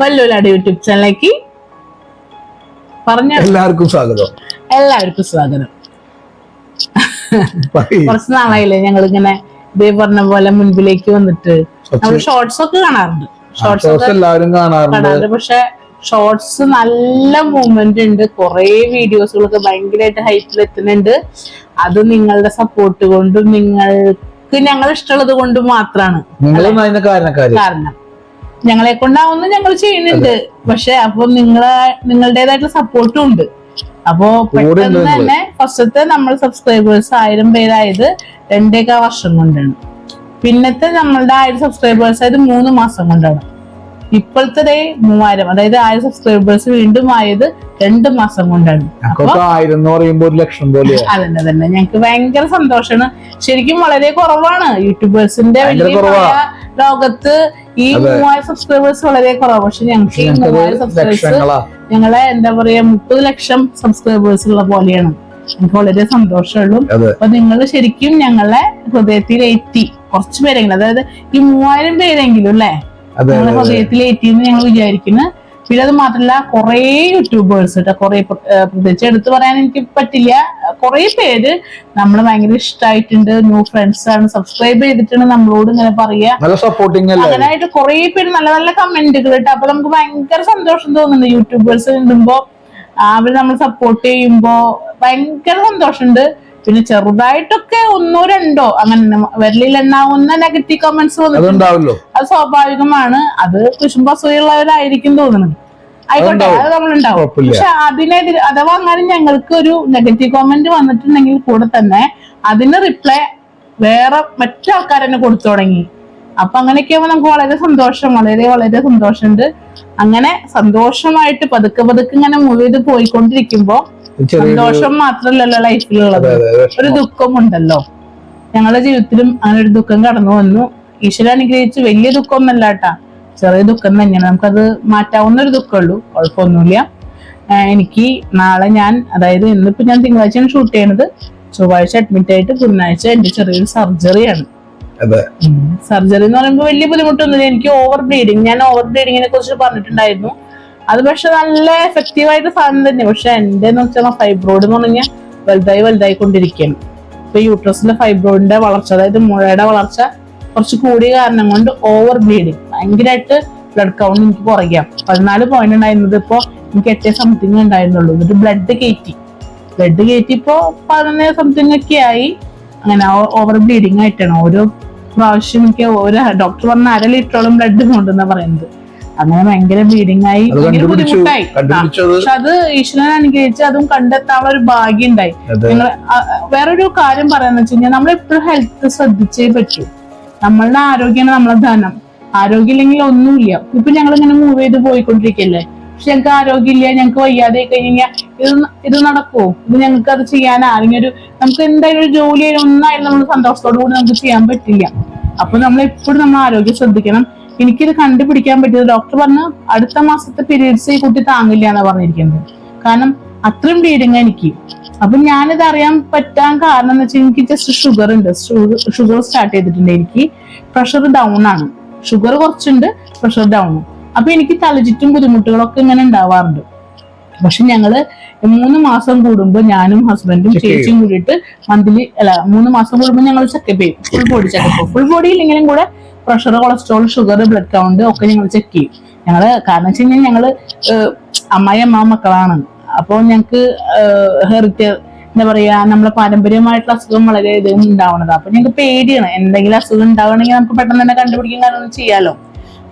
വല്ലൂലാട് YouTube ചാനലിലേക്ക് പറഞ്ഞ എല്ലാവർക്കും സ്വാഗതം. എല്ലാവർക്കും സ്വാഗതം. കുറച്ച് നാളായില്ലേ ഞങ്ങൾ ഇങ്ങനെ ഇതേ പറഞ്ഞ പോലെ മുൻപിലേക്ക് വന്നിട്ട്. നമ്മൾ ഷോർട്സ് ഒക്കെ കാണാറുണ്ട്. ഷോർട്സ് എല്ലാവരും കാണാറുണ്ട്. പക്ഷെ ഷോർട്സ് നല്ല മൂവ്മെന്റ് ഉണ്ട്. കുറെ വീഡിയോസുകളൊക്കെ ഭയങ്കരമായിട്ട് ഹൈറ്റിൽ എത്തുന്നുണ്ട്. അത് നിങ്ങളുടെ സപ്പോർട്ട് കൊണ്ടും നിങ്ങൾക്ക് ഞങ്ങൾ ഇഷ്ടമുള്ളത് കൊണ്ടും മാത്രമാണ്. കാരണം. ഞങ്ങളെ കൊണ്ടാവുന്ന ഞങ്ങൾ ചെയ്യുന്നുണ്ട്. പക്ഷെ അപ്പൊ നിങ്ങളെ നിങ്ങളുടേതായിട്ടുള്ള സപ്പോർട്ടും ഉണ്ട് അപ്പോ പെട്ടെന്ന് തന്നെ ഫസ്റ്റത്തെ നമ്മൾ സബ്സ്ക്രൈബേഴ്സ് ആയിരം പേരായത് രണ്ടേക്കാ വർഷം കൊണ്ടാണ്. പിന്നത്തെ നമ്മളുടെ ആയിരം സബ്സ്ക്രൈബേഴ്സ് ആയത് മൂന്ന് മാസം കൊണ്ടാണ്. ഇപ്പോഴത്തെ മൂവായിരം അതായത് ആയിരം സബ്സ്ക്രൈബേഴ്സ് വീണ്ടും ആയത് രണ്ട് മാസം കൊണ്ടാണ്. ആയിരം എന്ന് പറയുമ്പോൾ ഒരു ലക്ഷം പോലെ അതന്നെ തന്നെ ഞങ്ങക്ക് ഭയങ്കര സന്തോഷാണ്. ശരിക്കും വളരെ കുറവാണ്. യൂട്യൂബേഴ്സിന്റെ വലിയ. ലോകത്ത് ഈ മൂവായിരം സബ്സ്ക്രൈബേഴ്സ് വളരെ കുറവാണ് പക്ഷെ ഞങ്ങൾക്ക് ഈ മൂവായിരം സബ്സ്ക്രൈബേഴ്സ് ഞങ്ങളെ എന്താ പറയാ മുപ്പത് ലക്ഷം സബ്സ്ക്രൈബേഴ്സ് ഉള്ള പോലെയാണ്. എനിക്ക് വളരെ സന്തോഷമുള്ളൂ. അപ്പൊ നിങ്ങൾ ശരിക്കും ഞങ്ങളെ ഹൃദയത്തിൽ കുറച്ചു പേരെങ്കിലും അതായത് ഈ മൂവായിരം പേരെങ്കിലും അല്ലേ? ഞങ്ങളെ ഹൃദയത്തിൽ എത്തി എന്ന് ഞങ്ങൾ വിചാരിക്കുന്നു. പിന്നെ അത് മാത്രല്ല കുറേ യൂട്യൂബേഴ്സ് കേട്ടോ കുറെ പ്രത്യേകിച്ച് എടുത്തു പറയാൻ എനിക്ക് പറ്റില്ല. കുറെ പേര് നമ്മൾ ഭയങ്കര ഇഷ്ടമായിട്ടുണ്ട് ന്യൂ ഫ്രണ്ട്സ് ആണ്. സബ്സ്ക്രൈബ് ചെയ്തിട്ടുണ്ട് നമ്മളോട് ഇങ്ങനെ പറയാ. അങ്ങനായിട്ട് കുറെ പേര് നല്ല നല്ല കമന്റുകൾ കേട്ടോ അപ്പൊ നമുക്ക് ഭയങ്കര സന്തോഷം തോന്നുന്നുണ്ട് യൂട്യൂബേഴ്സ് ഇടുമ്പോ. അവർ നമ്മൾ സപ്പോർട്ട് ചെയ്യുമ്പോ ഭയങ്കര സന്തോഷമുണ്ട്. പിന്നെ ചെറുതായിട്ടൊക്കെ ഒന്നോ രണ്ടോ അങ്ങനെ വിരലിൽ എണ്ണാവുന്ന നെഗറ്റീവ് കമന്റ്സ് വന്നിട്ടുണ്ട്. അതുണ്ടാവല്ലോ. അത് സ്വാഭാവികമാണ്. അത് കുശുമ്പ അസൂയുള്ളവരായിരിക്കും തോന്നുന്നത് ആയിക്കോട്ടെ. അത് നമ്മളുണ്ടാവും. പക്ഷെ അതിനെതിരെ അഥവാ അങ്ങനെ ഞങ്ങൾക്ക് ഒരു നെഗറ്റീവ് കമന്റ് വന്നിട്ടുണ്ടെങ്കിൽ കൂടെ തന്നെ അതിന് റിപ്ലൈ വേറെ മറ്റാൾക്കാർ തന്നെ കൊടുത്തു തുടങ്ങി. അപ്പൊ അങ്ങനെയൊക്കെ ആവുമ്പോ നമുക്ക് വളരെ സന്തോഷം വളരെ വളരെ സന്തോഷമുണ്ട്. അങ്ങനെ സന്തോഷമായിട്ട് പതുക്കെ പതുക്കെ ഇങ്ങനെ മൂവ് ചെയ്ത് പോയിക്കൊണ്ടിരിക്കുമ്പോ സന്തോഷം മാത്രല്ലല്ലോ ലൈഫിലുള്ളത് ഒരു ഒരു ദുഃഖമുണ്ടല്ലോ. ഞങ്ങളുടെ ജീവിതത്തിലും അങ്ങനെ ഒരു ദുഃഖം കടന്നു വന്നു. ഈശ്വരൻ അനുഗ്രഹിച്ച് വലിയ ദുഃഖമൊന്നല്ല കേട്ടാ. ചെറിയ ദുഃഖം തന്നെയാണ്. നമുക്കത് മാറ്റാവുന്ന ഒരു ദുഃഖമുള്ളൂ. കുഴപ്പമൊന്നുമില്ല. എനിക്ക് നാളെ ഞാൻ അതായത് ഇന്നിപ്പോ ഞാൻ തിങ്കളാഴ്ചയാണ് ഷൂട്ട് ചെയ്യണത്. ചൊവ്വാഴ്ച അഡ്മിറ്റ് ആയിട്ട് ബുധനാഴ്ച എന്റെ ചെറിയൊരു സർജറിയാണ് സർജറി എന്ന് പറയുമ്പോൾ വലിയ ബുദ്ധിമുട്ടൊന്നുമില്ല. എനിക്ക് ഓവർ ബ്ലീഡിങ് ഞാൻ ഓവർ ബ്ലീഡിങ്ങിനെ കുറിച്ച് പറഞ്ഞിട്ടുണ്ടായിരുന്നു. അത് പക്ഷെ നല്ല എഫക്റ്റീവ് ആയിട്ട് സാധനം തന്നെ. പക്ഷെ എന്റെ എന്ന് വെച്ചാൽ ഫൈബ്രോയിഡ് എന്ന് പറഞ്ഞാൽ വലുതായി വലുതായി കൊണ്ടിരിക്കുകയാണ്. ഇപ്പൊ യൂട്രസിന്റെ ഫൈബ്രോയിഡിന്റെ വളർച്ച അതായത് മുഴയുടെ വളർച്ച കുറച്ച് കൂടിയ കാരണം കൊണ്ട് ഓവർ ബ്ലീഡിങ് ഭയങ്കരമായിട്ട് ബ്ലഡ് കൗണ്ട് എനിക്ക് കുറയ്ക്കാം. പതിനാല് പോയിന്റ് ഉണ്ടായിരുന്നത് ഇപ്പോ എനിക്ക് എട്ടേ സംതിങ് ഉണ്ടായിരുന്നുള്ളൂ. എന്നിട്ട് ബ്ലഡ് കയറ്റി. ബ്ലഡ് കയറ്റി ഇപ്പോ പതിനൊന്ന് സംതിങ് ഒക്കെ ആയി. അങ്ങനെ ഓവർ ബ്ലീഡിങ് ആയിട്ടാണ്. ഓരോ പ്രാവശ്യം എനിക്ക് ഓരോ ഡോക്ടർ പറഞ്ഞ അര ലിറ്ററോളം ബ്ലഡ് കൊണ്ടെന്നാ പറയുന്നത്. അങ്ങനെ ഭയങ്കര ബ്ലീഡിങ് ആയി ഭയങ്കര ബുദ്ധിമുട്ടായി. പക്ഷെ അത് ഈശ്വരൻ അനുഗ്രഹിച്ച് അതും കണ്ടെത്താനുള്ള ഒരു ഭാഗ്യം ഉണ്ടായി നിങ്ങൾ വേറൊരു കാര്യം പറയാന്ന് വെച്ച് കഴിഞ്ഞാൽ നമ്മൾ എപ്പോഴും ഹെൽത്ത് ശ്രദ്ധിച്ചേ പറ്റൂ. നമ്മളുടെ ആരോഗ്യമാണ് നമ്മളെ ധനം. ആരോഗ്യം ഇല്ലെങ്കിൽ ഒന്നുമില്ല. ഇപ്പൊ ഞങ്ങൾ ഇങ്ങനെ മൂവ് ചെയ്ത് പോയിക്കൊണ്ടിരിക്കല്ലേ? പക്ഷെ ഞങ്ങൾക്ക് ആരോഗ്യമില്ല ഞങ്ങൾക്ക് വയ്യാതെ കഴിഞ്ഞാൽ ഇത് ഇത് നടക്കുമോ ഇത് ഞങ്ങൾക്ക് അത് ചെയ്യാൻ ആരെങ്കിലും ഒരു നമുക്ക് എന്തായാലും ഒരു ജോലി ഒന്നായാലും നമ്മൾ സന്തോഷത്തോടു കൂടി നമുക്ക് ചെയ്യാൻ പറ്റില്ല. അപ്പൊ നമ്മൾ എപ്പോഴും നമ്മൾ ആരോഗ്യം ശ്രദ്ധിക്കണം. എനിക്കിത് കണ്ടുപിടിക്കാൻ പറ്റിയത്. ഡോക്ടർ പറഞ്ഞു അടുത്ത മാസത്തെ പീരീഡ്സ് ഈ കുട്ടി താങ്ങില്ല എന്നാ പറഞ്ഞിരിക്കുന്നത്. കാരണം അത്രയും ബ്ലീഡിങ് എനിക്ക്. അപ്പൊ ഞാനിത് അറിയാൻ പറ്റാൻ കാരണം എന്ന് വെച്ചാൽ എനിക്ക് ജസ്റ്റ് ഷുഗർ ഉണ്ട്. ഷുഗർ സ്റ്റാർട്ട് ചെയ്തിട്ടുണ്ട് എനിക്ക്. പ്രഷർ ഡൗൺ ആണ്. ഷുഗർ കുറച്ചുണ്ട് പ്രഷർ ഡൗൺ അപ്പൊ എനിക്ക് തലചുറ്റും ബുദ്ധിമുട്ടുകളൊക്കെ ഇങ്ങനെ ഉണ്ടാവാറുണ്ട്. പക്ഷെ ഞങ്ങൾ മൂന്ന് മാസം കൂടുമ്പോൾ ഞാനും ഹസ്ബൻഡും ചേച്ചിയും കൂടിയിട്ട് മന്ത്ലി അല്ല മൂന്ന് മാസം കൂടുമ്പോൾ ഞങ്ങൾ ചെക്കപ്പ് ചെയ്യും. Full body checkup full body ഇല്ലെങ്കിലും കൂടെ pressure cholesterol sugar blood count ഒക്കെ ഞങ്ങൾ ചെക്ക് ചെയ്യും. ഞങ്ങൾ കാരണം വെച്ച് കഴിഞ്ഞാൽ ഞങ്ങൾ ഏഹ്, അമ്മായി അമ്മ മക്കളാണ്. അപ്പോൾ ഞങ്ങൾക്ക് ഹെറിറ്റ് എന്താ പറയാ നമ്മളെ പാരമ്പര്യമായിട്ടുള്ള അസുഖം വളരെ ഇതും ഉണ്ടാവണത്. അപ്പൊ ഞങ്ങൾക്ക് പേടിയാണ്. എന്തെങ്കിലും അസുഖം ഉണ്ടാവണമെങ്കിൽ നമുക്ക് പെട്ടെന്ന് തന്നെ കണ്ടുപിടിക്കാൻ കാരണം ചെയ്യാലോ.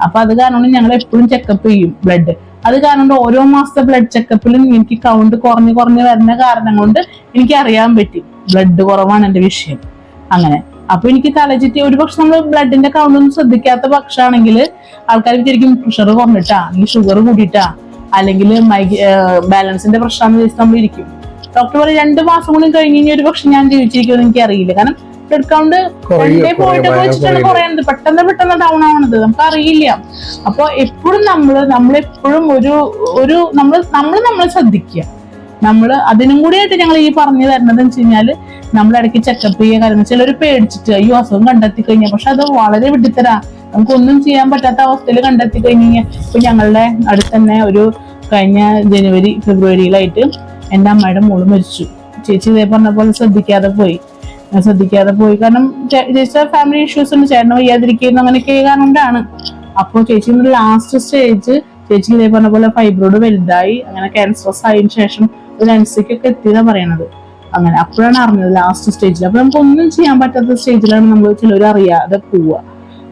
അപ്പൊ അത് കാരണം ഞങ്ങൾ എപ്പോഴും ചെക്കപ്പ് ചെയ്യും ബ്ലഡ് അത് കാരണം ഓരോ മാസത്തെ ബ്ലഡ് ചെക്കപ്പിലും എനിക്ക് കൗണ്ട് കുറഞ്ഞ് കുറഞ്ഞ് വരുന്ന കാരണം കൊണ്ട് എനിക്ക് അറിയാൻ പറ്റി. ബ്ലഡ് കുറവാണ് എന്റെ വിഷയം. അങ്ങനെ. അപ്പൊ എനിക്ക് കലജിറ്റി ഒരു പക്ഷെ നമ്മൾ ബ്ലഡിന്റെ കൗണ്ട് ഒന്നും ശ്രദ്ധിക്കാത്ത പക്ഷാണെങ്കിൽ ആൾക്കാർ വിചാരിക്കും പ്രഷർ കുറഞ്ഞിട്ടാ അല്ലെങ്കിൽ ഷുഗർ കൂടിയിട്ടാ അല്ലെങ്കിൽ ബാലൻസിന്റെ പ്രശ്നം വെച്ച് നമ്മൾ ഇരിക്കും ഡോക്ടർ പറയും രണ്ട് മാസം കൂടി കഴിഞ്ഞ് കഴിഞ്ഞാൽ ഒരു പക്ഷെ ഞാൻ ജീവിച്ചിരിക്കുമെന്ന് എനിക്ക് അറിയില്ല കാരണം ബ്ലഡ് കൗണ്ട് രണ്ടേ പോയിന്റ് വെച്ചിട്ടാണ് കുറയുന്നത് പെട്ടെന്ന് പെട്ടെന്ന് ഡൗൺ ആവണത് നമുക്ക് അറിയില്ല അപ്പൊ എപ്പോഴും നമ്മൾ നമ്മളെപ്പോഴും ഒരു ഒരു നമ്മൾ നമ്മൾ നമ്മളെ ശ്രദ്ധിക്കുക. നമ്മൾ അതിനും കൂടിയായിട്ട് ഞങ്ങൾ ഈ പറഞ്ഞു തരുന്നത് വെച്ച് കഴിഞ്ഞാൽ നമ്മൾ ഇടയ്ക്ക് ചെക്കപ്പ് ചെയ്യുക കാര്യം ഒരു പേടിച്ചിട്ട് അയ്യോ അസുഖം കണ്ടെത്തി കഴിഞ്ഞാൽ പക്ഷെ അത് വളരെ വിട്ടിത്തരാ നമുക്കൊന്നും ചെയ്യാൻ പറ്റാത്ത അവസ്ഥയിൽ കണ്ടെത്തി കഴിഞ്ഞാൽ ഇപ്പൊ ഞങ്ങളുടെ അടുത്ത് തന്നെ ഒരു കഴിഞ്ഞ ജനുവരി ഫെബ്രുവരിയിലായിട്ട് എന്റെ അമ്മയുടെ മോൾ മരിച്ചു. ചേച്ചി ഇതേ പറഞ്ഞ പോലെ ശ്രദ്ധിക്കാതെ പോയി. ശ്രദ്ധിക്കാതെ പോയി. കാരണം ചേച്ചിയുടെ ഫാമിലി ഇഷ്യൂസ് ഉണ്ട് ചേട്ടന് വയ്യാതിരിക്കുന്നു അങ്ങനെയൊക്കെ കാരണം കൊണ്ടാണ്. അപ്പോൾ ചേച്ചി ലാസ്റ്റ് സ്റ്റേജ് ചേച്ചി ഇതേ പറഞ്ഞ പോലെ ഫൈബ്രോയിഡ് വലുതായി അങ്ങനെ ക്യാൻസറസ് ആയതിനു ശേഷം ഒരു അൻസിക്കൊക്കെ എത്തിയതാ പറയണത്. അങ്ങനെ അപ്പോഴാണ് അറിഞ്ഞത് ലാസ്റ്റ് സ്റ്റേജിൽ അപ്പൊ നമുക്ക് ഒന്നും ചെയ്യാൻ പറ്റാത്ത സ്റ്റേജിലാണ് നമ്മൾ ചിലർ അറിയാതെ പോവുക.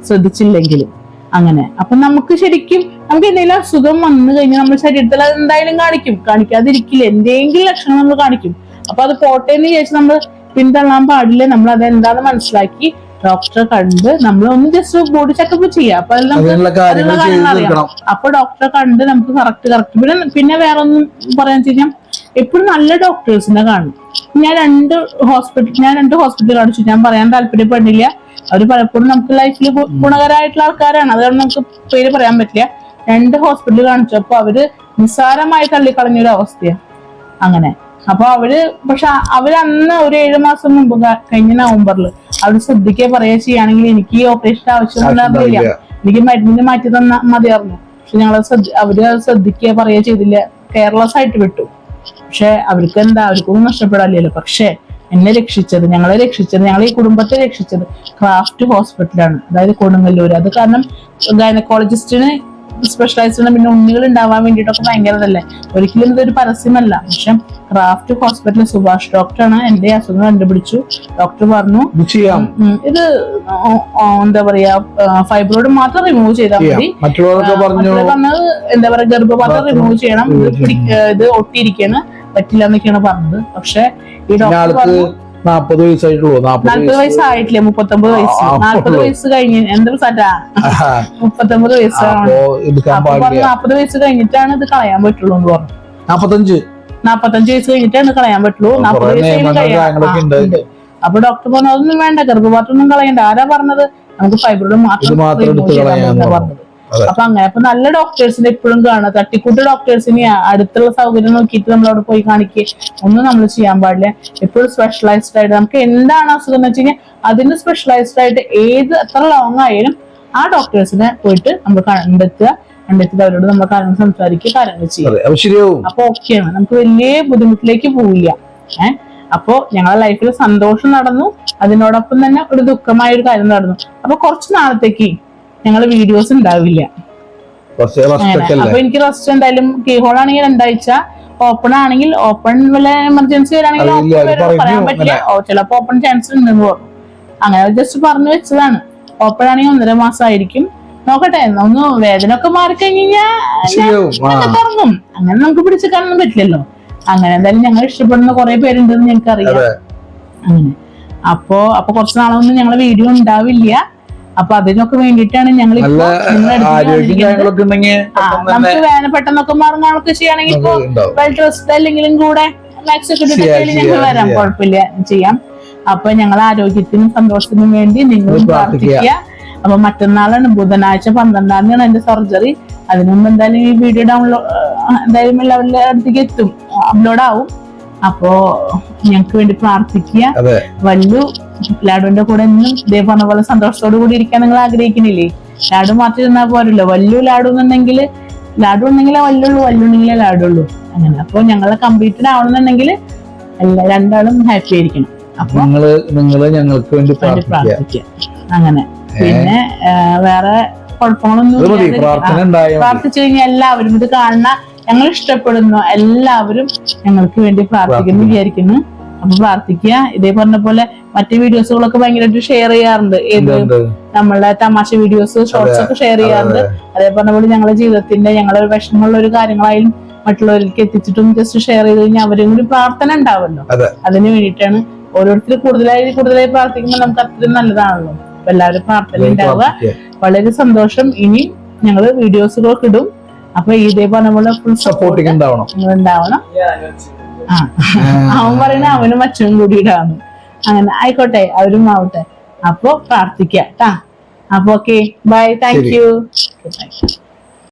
ശ്രദ്ധിച്ചില്ലെങ്കിലും. അങ്ങനെ. അപ്പൊ നമുക്ക് ശരിക്കും നമുക്ക് എന്തെങ്കിലും അസുഖം വന്നു കഴിഞ്ഞാൽ നമ്മുടെ ശരീരത്തിൽ അത് എന്തായാലും കാണിക്കും. കാണിക്കാതിരിക്കില്ല. എന്തെങ്കിലും ലക്ഷണം നമ്മൾ കാണിക്കും. അപ്പൊ അത് പോട്ടെ എന്ന് വിചാരിച്ച് നമ്മൾ പിന്തള്ളാൻ പാടില്ല. നമ്മൾ അത് എന്താന്ന് മനസ്സിലാക്കി ഡോക്ടറെ കണ്ട് നമ്മൾ ഒന്ന് ജസ്റ്റ് ബോഡി ചെക്കപ്പ് ചെയ്യാം. അപ്പൊ അതിൽ നമുക്ക്. അപ്പൊ ഡോക്ടറെ കണ്ട് നമുക്ക് കറക്റ്റ് കറക്റ്റ് പിന്നെ പിന്നെ വേറെ ഒന്നും പറയാന്ന് വെച്ച് കഴിഞ്ഞാൽ എപ്പോഴും നല്ല ഡോക്ടേഴ്സിനെ കാണും. ഞാൻ രണ്ട് ഹോസ്പിറ്റൽ ഞാൻ രണ്ട് ഹോസ്പിറ്റലിൽ കാണിച്ചു. ഞാൻ പറയാൻ താല്പര്യപ്പെടുന്നില്ല. അവർ പലപ്പോഴും നമുക്ക് ലൈഫിൽ ഗുണകരമായിട്ടുള്ള ആൾക്കാരാണ്. അതുകൊണ്ട് നമുക്ക് പേര് പറയാൻ പറ്റില്ല. രണ്ട് ഹോസ്പിറ്റൽ അപ്പൊ അവർ നിസ്സാരമായി തള്ളിക്കളഞ്ഞ ഒരു അവസ്ഥയാണ് അങ്ങനെ. അപ്പൊ അവർ പക്ഷെ അവരന്ന് ഒരു ഏഴു മാസം മുമ്പ് കഴിഞ്ഞ നവംബറിൽ അവർ ശ്രദ്ധിക്കുക പറയുക ചെയ്യുകയാണെങ്കിൽ എനിക്ക് ഈ ഓപ്പറേഷൻ ആവശ്യമില്ല എനിക്ക് മരുന്നിന് മാറ്റി തന്ന മതിയായിരുന്നു. പക്ഷെ ഞങ്ങൾ അവർ ശ്രദ്ധിക്കുക പറയുക ചെയ്തില്ല. കെയർലെസ് ആയിട്ട് വിട്ടു. പക്ഷെ അവർക്ക് എന്താ അവർക്കൊന്നും നഷ്ടപ്പെടാനില്ലല്ലോ. പക്ഷെ എന്നെ രക്ഷിച്ചത് ഞങ്ങളെ രക്ഷിച്ചത് ഞങ്ങൾ ഈ കുടുംബത്തെ രക്ഷിച്ചത് ക്രാഫ്റ്റ് ഹോസ്പിറ്റലാണ് അതായത് കൊടുങ്ങല്ലൂർ അത് കാരണം ഗൈനക്കോളജിസ്റ്റിന് സ്പെഷ്യലൈസ്ഡ് പിന്നെ ഉണ്ണികൾ ഉണ്ടാവാൻ വേണ്ടിയിട്ടൊക്കെ ഭയങ്കര ഇതല്ലേ ഒരിക്കലും ഇതൊരു പരസ്യമല്ല. പക്ഷെ ക്രാഫ്റ്റ് ഹോസ്പിറ്റലിൽ സുഭാഷ് ഡോക്ടറാണ് എന്റെ അസുഖം കണ്ടുപിടിച്ചു. ഡോക്ടർ പറഞ്ഞു ഇത് എന്താ പറയാ ഫൈബ്രോയിഡ് മാത്രം റിമൂവ് ചെയ്താൽ മതി. പറഞ്ഞത് എന്താ പറയാ ഗർഭപാത്രം റിമൂവ് ചെയ്യണം. ഇത് ഒട്ടിയിരിക്കാണ് പറ്റില്ല എന്നൊക്കെയാണ് പറഞ്ഞത്. പക്ഷെ ഈ ഡോക്ടർ പറഞ്ഞു നാപ്പത് വയസ്സായിട്ടുള്ളൂ നാപ്പത് വയസ്സായിട്ടില്ല? മുപ്പത്തൊമ്പത് വയസ്സ്. നാല്പത് വയസ്സ്. കഴിഞ്ഞ് എന്ത് സാറ്റാ? മുപ്പത്തൊമ്പത് വയസ്സാണ്. പറഞ്ഞു നാപ്പത് വയസ്സ് കഴിഞ്ഞിട്ടാണ് ഇത് കളയാൻ പറ്റുള്ളൂ എന്ന് പറഞ്ഞു. നാപ്പത്തഞ്ച്. നാപ്പത്തഞ്ച് വയസ്സ് കഴിഞ്ഞിട്ടാണ് കളയാൻ പറ്റുള്ളൂ. നാപ്പത് വയസ്സ്. അപ്പൊ ഡോക്ടർ പറഞ്ഞു അതൊന്നും വേണ്ട. ഗർഭപാത്രം ഒന്നും കളയണ്ട. ആരാ പറഞ്ഞത്? നമുക്ക് ഫൈബ്രോയിഡ് മാത്രം. പറഞ്ഞത്. അപ്പൊ അങ്ങനെ. അപ്പൊ നല്ല ഡോക്ടേഴ്സിനെ എപ്പോഴും കാണുക. തട്ടിക്കൂട്ട് ഡോക്ടേഴ്സിനെ അടുത്തുള്ള സൗകര്യം നോക്കിയിട്ട് നമ്മൾ അവിടെ പോയി കാണിക്കുക ഒന്നും നമ്മൾ ചെയ്യാൻ പാടില്ല. എപ്പോഴും സ്പെഷ്യലൈസ്ഡ് ആയിട്ട് നമുക്ക് എന്താണ് അസുഖം എന്ന് വെച്ച് കഴിഞ്ഞാൽ അതിന് സ്പെഷ്യലൈസ്ഡ് ആയിട്ട് ഏത് എത്ര ലോങ് ആയാലും ആ ഡോക്ടേഴ്സിനെ പോയിട്ട് നമ്മൾ കണ്ടെത്തുക. കണ്ടെത്തിയിട്ട് അവരോട് നമ്മൾ കാര്യങ്ങൾ സംസാരിക്കുക കാര്യങ്ങൾ ചെയ്യുക. അതെ. അപ്പൊ ശരിയാവും. അപ്പൊ ഓക്കെയാണ് നമുക്ക് വലിയ ബുദ്ധിമുട്ടിലേക്ക് പോവില്ല. ഏഹ് അപ്പോ ഞങ്ങളുടെ ലൈഫിൽ സന്തോഷം നടന്നു. അതിനോടൊപ്പം തന്നെ ഒരു ദുഃഖമായ ഒരു കാര്യം നടന്നു. അപ്പൊ കുറച്ച് നാളത്തേക്ക് ഞങ്ങൾ വീഡിയോസ് ഉണ്ടാവില്ല. അപ്പൊ എനിക്ക് റസ്റ്റ് എന്തായാലും കീ ഹോൾ ആണെങ്കിൽ രണ്ടാഴ്ച ഓപ്പൺ ആണെങ്കിൽ ഓപ്പൺ വല്ല എമർജൻസി വരാണെങ്കിൽ പറയാൻ പറ്റില്ല. ചിലപ്പോ ഓപ്പൺ ചാൻസ് ഉണ്ടെന്ന് പറഞ്ഞു അങ്ങനെ ജസ്റ്റ് പറഞ്ഞു വെച്ചതാണ്. ഓപ്പൺ ആണെങ്കിൽ ഒന്നര മാസം ആയിരിക്കും നോക്കട്ടെ ഒന്ന് വേദന ഒക്കെ മാറിക്കഴിഞ്ഞാൽ ഇറങ്ങും അങ്ങനെ നമുക്ക് പിടിച്ചു കാണാൻ പറ്റില്ലല്ലോ. അങ്ങനെ എന്തായാലും ഞങ്ങൾ ഇഷ്ടപ്പെടുന്ന കുറെ പേരുണ്ടെന്ന് ഞങ്ങൾക്ക് അറിയാം അങ്ങനെ. അപ്പോ അപ്പൊ കുറച്ച് നാളൊന്നും ഞങ്ങളെ വീഡിയോ ഉണ്ടാവില്ല. അപ്പൊ അതിനൊക്കെ വേണ്ടിയിട്ടാണ് ഞങ്ങൾ നമുക്ക് വേന പെട്ടെന്നൊക്കെ മാറുന്ന ആൾക്ക് ഇപ്പൊ വെൽ ഡ്രസ്ഡ് അല്ലെങ്കിലും കൂടെ മാക്സ് ഒക്കെ ഞങ്ങൾ വരാം. കുഴപ്പമില്ല ചെയ്യാം. അപ്പൊ ഞങ്ങൾ ആരോഗ്യത്തിനും സന്തോഷത്തിനും വേണ്ടി നിങ്ങൾ പ്രാർത്ഥിക്കുക. പ്രാർത്ഥിക്കുക. അപ്പൊ മറ്റന്നാളാണ് ബുധനാഴ്ച പന്ത്രണ്ടാം തീയതിയാണ് എന്റെ സർജറി അതിനു മുമ്പ് എന്തായാലും ഈ വീഡിയോ ഡൗൺലോഡ് എന്തായാലും എല്ലാവരുടെ അടുത്തേക്ക് എത്തും. അപ്ലോഡ് ആവും. അപ്പോ ഞങ്ങൾക്ക് വേണ്ടി പ്രാർത്ഥിക്കുക. വല്ലു ലാഡുവിന്റെ കൂടെ ഇന്ന് ഇതേ പറഞ്ഞ പോലെ സന്തോഷത്തോടു കൂടി ഇരിക്കാൻ നിങ്ങൾ ആഗ്രഹിക്കുന്നില്ലേ? ലാഡു മാത്രം ഇരുന്നാൽ പോരല്ലോ. വല്ലു ലാഡു എന്നുണ്ടെങ്കിൽ ലാഡു ഉണ്ടെങ്കിലേ വല്ലുള്ളൂ വല്ലുണ്ടെങ്കിലേ ലാഡു ഉള്ളൂ അങ്ങനെ. അപ്പൊ ഞങ്ങളെ കംപ്ലീറ്റഡ് ആവണമെന്നുണ്ടെങ്കിൽ എല്ലാ രണ്ടാളും ഹാപ്പി ആയിരിക്കണം. അപ്പൊ നിങ്ങൾ നിങ്ങൾ ഞങ്ങൾക്ക് വേണ്ടി പ്രാർത്ഥിക്കുക. അങ്ങനെ. പിന്നെ വേറെ കുഴപ്പങ്ങളൊന്നും പ്രാർത്ഥിച്ചു കഴിഞ്ഞാൽ എല്ലാവരും ഇത് കാണുന്ന ഞങ്ങൾ ഇഷ്ടപ്പെടുന്നു. എല്ലാവരും ഞങ്ങൾക്ക് വേണ്ടി പ്രാർത്ഥിക്കുന്നു. വിചാരിക്കുന്നു. അപ്പൊ പ്രാർത്ഥിക്കുക. ഇതേ പറഞ്ഞ പോലെ മറ്റു വീഡിയോസുകളൊക്കെ ഭയങ്കരമായിട്ട് ഷെയർ ചെയ്യാറുണ്ട്. ഏത് ഉണ്ട്. നമ്മളെ തമാശ വീഡിയോസ് ഷോർട്സ് ഒക്കെ ഷെയർ ചെയ്യാറുണ്ട്. അതേ നമ്മൾ പോലെ ഞങ്ങളുടെ ജീവിതത്തിന്റെ ഞങ്ങളുടെ വിഷമമുള്ള ഒരു കാര്യങ്ങളായാലും മറ്റുള്ളവർക്ക് എത്തിച്ചിട്ടും ജസ്റ്റ് ഷെയർ ചെയ്ത് കഴിഞ്ഞാൽ അവരും കൂടി പ്രാർത്ഥന ഉണ്ടാവല്ലോ. അതെ. അതിന് വേണ്ടിയിട്ടാണ് ഓരോരുത്തർ കൂടുതലായി കൂടുതലായി പ്രാർത്ഥിക്കുമ്പോൾ നമുക്ക് അത്രയും നല്ലതാണല്ലോ. അപ്പൊ എല്ലാവരും പ്രാർത്ഥന ഉണ്ടാവുക. വളരെ സന്തോഷം. ഇനി ഞങ്ങൾ വീഡിയോസുകളൊക്കെ ഇടും. അപ്പൊ ഇതേ പറഞ്ഞ പോലെ ഫുൾ സപ്പോർട്ടിങ് സപ്പോർട്ട് ഉണ്ടാവണം. ഉണ്ടാവണം. ആ. അവൻ പറയണ അവനും അച്ഛനും കൂടി ഇടാന്ന്. അങ്ങനെ ആയിക്കോട്ടെ അവരും ആവട്ടെ. അപ്പൊ പ്രാർത്ഥിക്കാം കേട്ടാ അപ്പൊ ഓക്കെ ബൈ താങ്ക്. യു